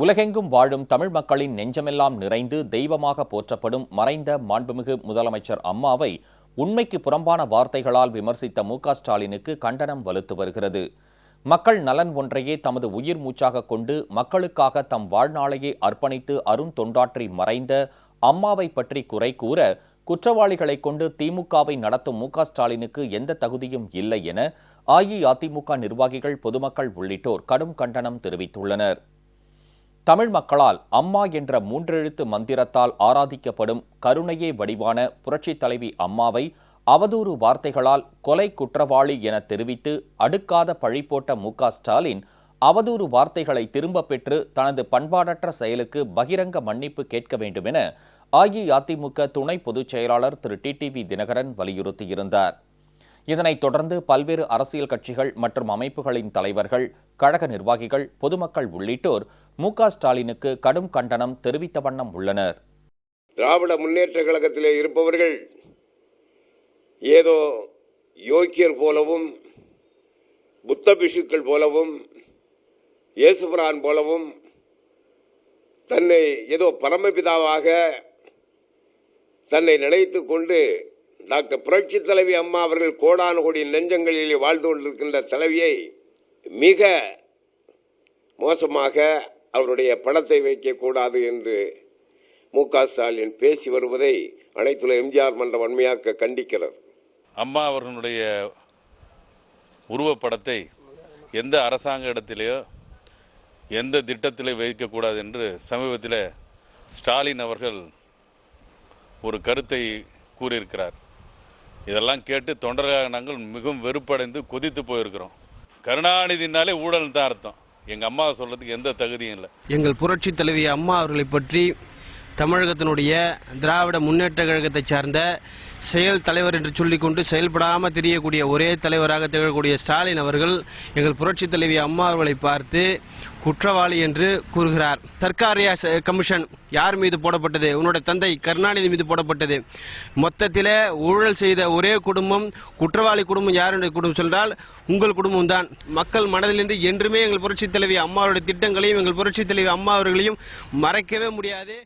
உலகெங்கும் வாழும் தமிழ் மக்களின் நெஞ்சமெல்லாம் நிறைந்து தெய்வமாக போற்றப்படும் மறைந்த மாண்புமிகு முதலமைச்சர் அம்மாவை உண்மைக்கு புறம்பான வார்த்தைகளால் விமர்சித்த மு ஸ்டாலினுக்கு கண்டனம் வலுத்து வருகிறது. மக்கள் நலன் ஒன்றையே தமது உயிர் மூச்சாக கொண்டு மக்களுக்காக தம் வாழ்நாளையே அர்ப்பணித்து அருண் தொண்டாற்றி மறைந்த அம்மாவை பற்றி குறை கூற குற்றவாளிகளை கொண்டு திமுகவை நடத்தும் மு ஸ்டாலினுக்கு எந்த தகுதியும் இல்லை என அஇஅதிமுக நிர்வாகிகள் பொதுமக்கள் உள்ளிட்டோர் கடும் கண்டனம் தெரிவித்துள்ளனர். தமிழ் மக்களால் அம்மா என்ற மூன்றெழுத்து மந்திரத்தால் ஆராதிக்கப்படும் கருணையே வடிவான புரட்சித் தலைவி அம்மாவை அவதூறு வார்த்தைகளால் கொலை குற்றவாளி என தெரிவித்து அடுக்காத பழி போட்ட மு. ஸ்டாலின் அவதூறு வார்த்தைகளை திரும்பப் பெற்று தனது பண்பாடற்ற செயலுக்கு பகிரங்க மன்னிப்பு கேட்க வேண்டும் என அஇஅதிமுக துணை பொதுச் செயலாளர் திரு. டிடிவி தினகரன் வலியுறுத்தியிருந்தார். இதனைத் தொடர்ந்து பல்வேறு அரசியல் கட்சிகள் மற்றும் அமைப்புகளின் தலைவர்கள் கழக நிர்வாகிகள் பொதுமக்கள் உள்ளிட்டோர் மு ஸ்டாலினுக்கு கடும் கண்டனம் தெரிவித்த வண்ணம் உள்ளனர். திராவிட முன்னேற்ற கழகத்திலே இருப்பவர்கள் ஏதோ யோக்கியர் போலவும் புத்த பிஷுக்கள் போலவும் இயேசுபிரான் போலவும் தன்னை ஏதோ பரமபிதாவாக தன்னை நினைத்து கொண்டு டாக்டர் புரட்சி தலைவி அம்மா அவர்கள் கோடானு கோடி நெஞ்சங்களிலே வாழ்ந்து கொண்டிருக்கின்ற தலைவியை மிக மோசமாக அவருடைய படத்தை வைக்கக்கூடாது என்று மு க ஸ்டாலின் பேசி வருவதை அனைத்துல எம்ஜிஆர் மன்ற வன்மையாக கண்டிக்கிறது. அம்மா அவர்களுடைய உருவப்படத்தை எந்த அரசாங்க இடத்திலேயோ எந்த திட்டத்திலே வைக்கக்கூடாது என்று சமீபத்தில் ஸ்டாலின் அவர்கள் ஒரு கருத்தை கூறியிருக்கிறார். இதெல்லாம் கேட்டு தொண்டராக நாங்கள் மிகவும் வெறுப்படைந்து கொதித்து போயிருக்கிறோம். கருணாநிதினாலே ஊழல் தான் அர்த்தம். எங்கள் அம்மா சொல்றதுக்கு எந்த தகுதியும் இல்லை. எங்கள் புரட்சி தலைவி அம்மா அவர்களை பற்றி தமிழகத்தினுடைய திராவிட முன்னேற்ற கழகத்தைச் சார்ந்த செயல் தலைவர் என்று சொல்லிக்கொண்டு செயல்படாமல் தெரியக்கூடிய ஒரே தலைவராக திகழக்கூடிய ஸ்டாலின் அவர்கள் எங்கள் புரட்சி தலைவி அம்மா அவர்களை பார்த்து குற்றவாளி என்று கூறுகிறார். சர்க்காரியா கமிஷன் யார் மீது போடப்பட்டது? உன்னோட தந்தை கருணாநிதி மீது போடப்பட்டது. மொத்தத்தில் ஊழல் செய்த ஒரே குடும்பம் குற்றவாளி குடும்பம் யாருடைய குடும்பம் சென்றால் உங்கள் குடும்பம் தான். மக்கள் மனதிலிருந்து என்றுமே எங்கள் புரட்சி தலைவி அம்மாவுடைய திட்டங்களையும் எங்கள் புரட்சி தலைவி அம்மா அவர்களையும் மறைக்கவே முடியாது.